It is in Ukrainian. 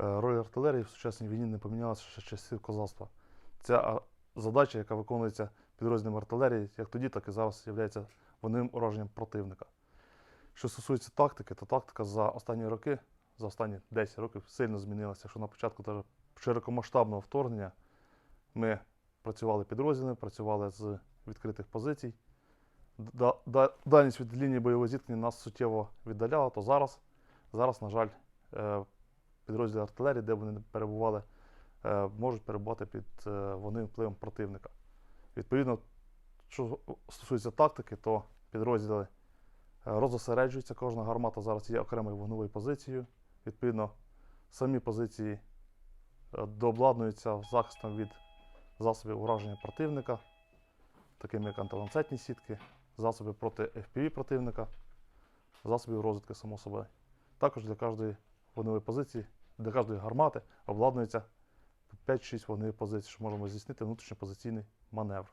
Е, Роль артилерії в сучасній війні не помінялася ще з часів козацтва. Ця задача, яка виконується підрозділом артилерії, як тоді, так і зараз є воним ураженням противника. Що стосується тактики, то тактика за останні роки, за останні 10 років сильно змінилася. Якщо на початку широкомасштабного вторгнення ми працювали підрозділами, працювали з відкритих позицій. Да- да- Дальність від лінії бойового зіткнення нас суттєво віддаляла, то зараз, зараз на жаль, е, підрозділи артилерії, де вони перебували, е, можуть перебувати під е, вони впливом противника. Відповідно, що стосується тактики, то підрозділи е, розосереджуються. Кожна гармата зараз є окремою вогневою позицією. Відповідно, самі позиції дообладнуються захистом від засобів ураження противника, такими як антиланцетні сітки, засоби проти FPV противника, засобів розвідки, само собою. Також для кожної вогневої позиції, для кожної гармати обладнується 5-6 вогневих позицій, що можемо здійснити внутрішньопозиційний маневр.